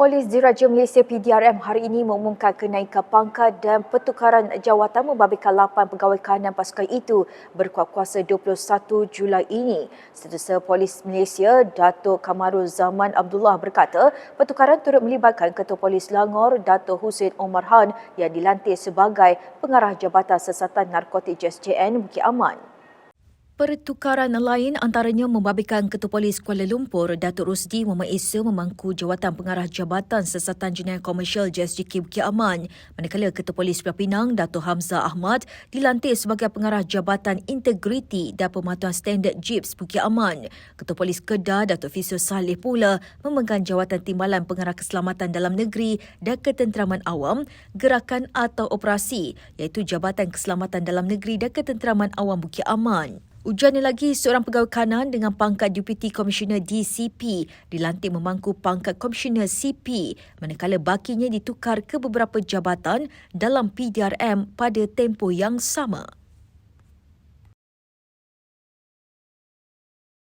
Polis Diraja Malaysia PDRM hari ini mengumumkan kenaikan pangkat dan pertukaran jawatan membabitkan 8 pegawai kanan pasukan itu berkuat kuasa 21 Julai ini. Setiausaha Polis Malaysia, Datuk Kamarul Zaman Abdullah berkata, pertukaran turut melibatkan Ketua Polis Langor, Datuk Hussein Omar Han yang dilantik sebagai pengarah Jabatan Siasatan Narkotik JSJN Bukit Aman. Pertukaran lain antaranya membabitkan Ketua Polis Kuala Lumpur, Datuk Rusdi Muhammad Esa memangku jawatan pengarah Jabatan Siasatan Jenayah Komersial JSJK Bukit Aman. Manakala Ketua Polis Pulau Pinang, Datuk Hamzah Ahmad dilantik sebagai pengarah Jabatan Integriti dan Pematuhan Standard JIPS Bukit Aman. Ketua Polis Kedah, Datuk Fisio Saleh pula memegang jawatan Timbalan Pengarah Keselamatan Dalam Negeri dan Ketenteraman Awam, Gerakan atau Operasi iaitu Jabatan Keselamatan Dalam Negeri dan Ketenteraman Awam Bukit Aman. Ujarnya lagi, seorang pegawai kanan dengan pangkat Deputy Commissioner DCP dilantik memangku pangkat Komisioner CP manakala bakinya ditukar ke beberapa jabatan dalam PDRM pada tempoh yang sama.